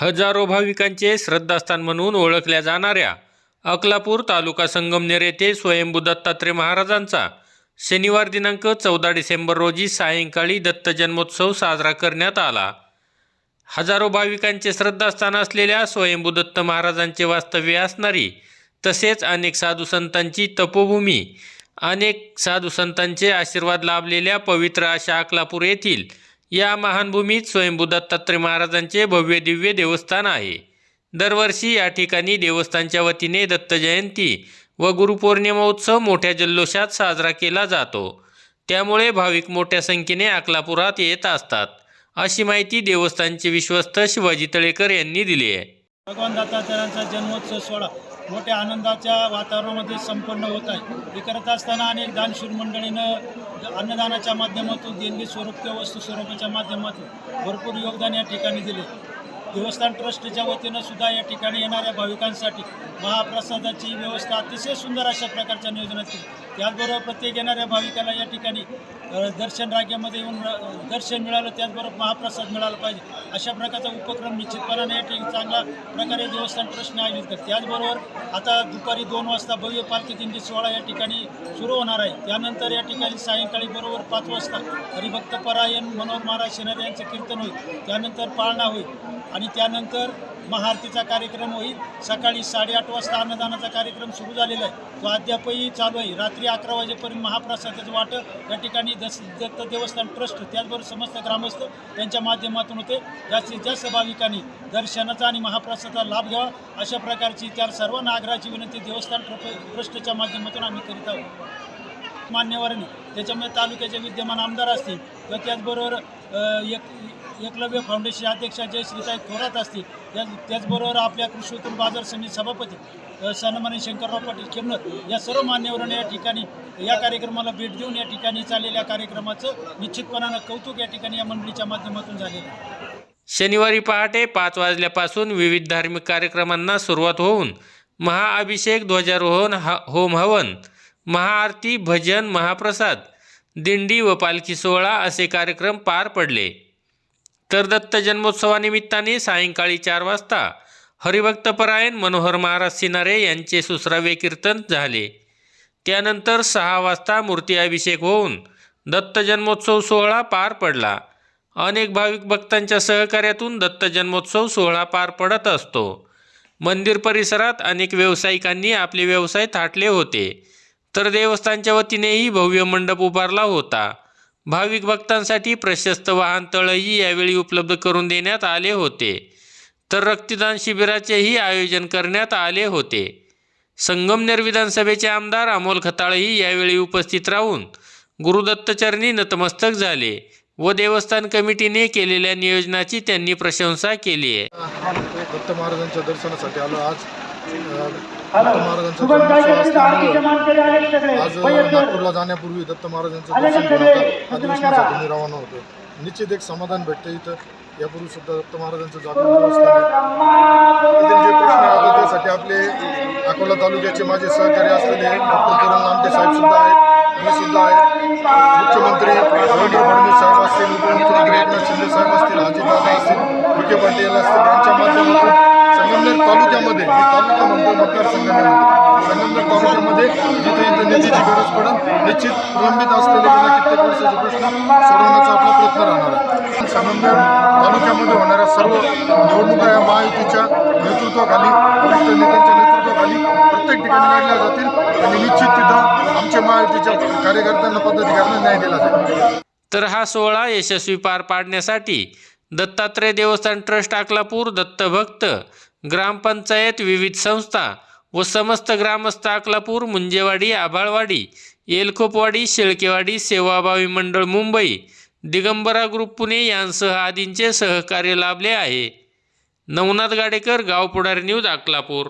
हजारो भाविकांचे श्रद्धास्थान म्हणून ओळखल्या जाणाऱ्या अकलापूर तालुका संगमनेर येथे स्वयंभू दत्तात्रय महाराजांचा शनिवार दिनांक चौदा डिसेंबर रोजी सायंकाळी दत्त जन्मोत्सव साजरा करण्यात आला. हजारो भाविकांचे श्रद्धास्थान असलेल्या स्वयंभू दत्त महाराजांचे वास्तव्य असणारी तसेच अनेक साधू संतांची तपोभूमी अनेक साधू संतांचे आशीर्वाद लाभलेल्या पवित्र अशा अकलापूर येथील या महान भूमीत स्वयंभू दत्तात्रय महाराजांचे भव्य दिव्य देवस्थान आहे. दरवर्षी या ठिकाणी देवस्थानच्या वतीने दत्त जयंती व गुरुपौर्णिमा उत्सव मोठ्या जल्लोषात साजरा केला जातो. त्यामुळे भाविक मोठ्या संख्येने अकलापुरात येत असतात. अशी माहिती देवस्थानचे विश्वस्त शिवाजी तळेकर यांनी दिली आहे. भगवान दत्तात्रयांचा जन्मोत्सव सोहळा. मोठ्या आनंदाच्या वातावरणामध्ये संपन्न होत आहे. हे करत असताना अनेक दानशूर मंडळीनं अन्नदानाच्या माध्यमातून देणगी स्वरूप किंवा वस्तू स्वरूपाच्या माध्यमातून भरपूर योगदान या ठिकाणी दिले. देवस्थान ट्रस्टच्या वतीनं सुद्धा या ठिकाणी येणाऱ्या भाविकांसाठी महाप्रसादाची व्यवस्था अतिशय सुंदर अशा प्रकारच्या नियोजनात केली. त्याचबरोबर प्रत्येक येणाऱ्या भाविकाला या ठिकाणी दर्शन रागेमध्ये येऊन दर्शन मिळालं त्याचबरोबर महाप्रसाद मिळाला पाहिजे. अशा प्रकारचा उपक्रम निश्चितपणाने या ठिकाणी चांगल्या प्रकारे देवस्थान ट्रस्टने आयोजित करते त्याचबरोबर आता दुपारी दोन वाजता भव्य पालखी दिंडी सोहळा या ठिकाणी सुरू होणार आहे. त्यानंतर या ठिकाणी सायंकाळी बरोबर पाच वाजता हरिभक्त परायण मनोहर महाराज शिनारे यांचं कीर्तन होईल. त्यानंतर पाळणा होईल. आणि त्यानंतर महाआरतीचा कार्यक्रम होईल. सकाळी साडेआठ वाजता अन्नदानाचा कार्यक्रम सुरू झालेला आहे. तो अद्यापही चालू आहे. रात्री अकरा वाजेपर्यंत महाप्रसादाचं वाटप. या ठिकाणी दस दत्त देवस्थान ट्रस्ट त्याचबरोबर समस्त ग्रामस्थ त्यांच्या माध्यमातून होते. जास्तीत जास्त भाविकांनी दर्शनाचा आणि महाप्रसादाचा लाभ घ्यावा अशा प्रकारची त्या सर्वांना आग्रहाची विनंती देवस्थान ट्र- ट्रस्टच्या माध्यमातून आम्ही करीत आहोत. मान्यवरांनी त्याच्यामुळे तालुक्याचे विद्यमान आमदार असतील व त्याचबरोबर एक एकलव्य फाउंडेशन अध्यक्ष जय श्रीसाहेब थोरात असतील त्या त्याचबरोबर आपल्या कृषी उत्पन्न बाजार समिती सभापती अ, शंकरराव पाटील खेमनर या सर्व मान्यवरांनी या ठिकाणी या कार्यक्रमाला भेट देऊन या ठिकाणी चाललेल्या कार्यक्रमाचं निश्चितपणानं कौतुक या ठिकाणी या मंडळीच्या माध्यमातून झालेलं आहे. शनिवारी पहाटे पाच वाजल्यापासून विविध धार्मिक कार्यक्रमांना सुरुवात होऊन महाअभिषेक ध्वजारोहण हा होम हवन महाआरती भजन महाप्रसाद दिंडी व पालखी सोहळा असे कार्यक्रम पार पडले. तर दत्त जन्मोत्सवानिमित्ताने सायंकाळी चार वाजता हरिभक्तपरायण मनोहर महाराज सिनारे यांचे सुसरावे कीर्तन झाले. त्यानंतर सहा वाजता मूर्ती अभिषेक होऊन दत्त जन्मोत्सव सोहळा पार पडला. अनेक भाविक भक्तांच्या सहकार्यातून दत्त जन्मोत्सव सोहळा पार पडत असतो. मंदिर परिसरात अनेक व्यावसायिकांनी आपले व्यवसाय थाटले होते. तर देवस्थानच्या वतीनेही भव्य मंडप उभारला होता. भाविक भक्तांसाठी प्रशस्त वाहनतळही यावेळी उपलब्ध करून देण्यात आले होते. तर रक्तदान शिबिराचेही आयोजन करण्यात आले होते. संगमनेर विधानसभेचे आमदार अमोल खताळही यावेळी उपस्थित राहून गुरुदत्तचरणी नतमस्तक झाले व देवस्थान कमिटीने केलेल्या नियोजनाची त्यांनी प्रशंसा केली आहे. दत्त महाराजांच्या दर्शनासाठी आलो आज. आज नागपूरला जाण्यापूर्वी दत्त महाराजांचं दर्शन घेऊन आता अधिवेशनासाठी मी रवाना होतो. निश्चित एक समाधान भेटतं इथं. यापूर्वी सुद्धा दत्त महाराजांचं जागरण जे प्रश्न आहेत त्यासाठी आपले अकोला तालुक्याचे माझे सहकारी असलेले डॉक्टर किरण लामटे साहेब सुद्धा आहेत. मी सुद्धा आहे मुख्यमंत्री देवेंद्र फडणवीस साहेब असतील उपमुख्यमंत्री एकनाथ शिंदे साहेब असतील अजितदादा असतील विखे पाटील असतील यांच्या माध्यमातून तालुक्यामध्ये तालुका म्हणतो मतदारसंघामध्ये संगमनेर तालुक्यामध्ये जिथे जिथे निधीची गरज पडेल निश्चित प्रलंबित असलेले गेल्या कित्येक वर्षाचे प्रश्न सोडवण्याचा आपला प्रयत्न राहणार आहे. संगमनेर तालुक्यामध्ये होणाऱ्या सर्व निवडणुका या महायुतीच्या नेतृत्वाखाली वरिष्ठ नेत्यांच्या नेतृत्वाखाली प्रत्येक ठिकाणी लढल्या जातील आणि निश्चित तिथं आमच्या महायुतीच्या कार्यकर्त्यांना पदाधिकाऱ्यांना न्याय दिला जाईल. तर हा सोहळा यशस्वी पार पाडण्यासाठी दत्तात्रय देवस्थान ट्रस्ट अकलापूर दत्तभक्त ग्रामपंचायत विविध संस्था व समस्त ग्रामस्थ अकलापूर मुंजेवाडी आभाळवाडी येलखोपवाडी शेळकेवाडी सेवाभावी मंडळ मुंबई दिगंबरा ग्रुप पुणे यांसह आदींचे सहकार्य लाभले आहे. नवनाथ गाडेकर गाव पुढारी न्यूज अकलापूर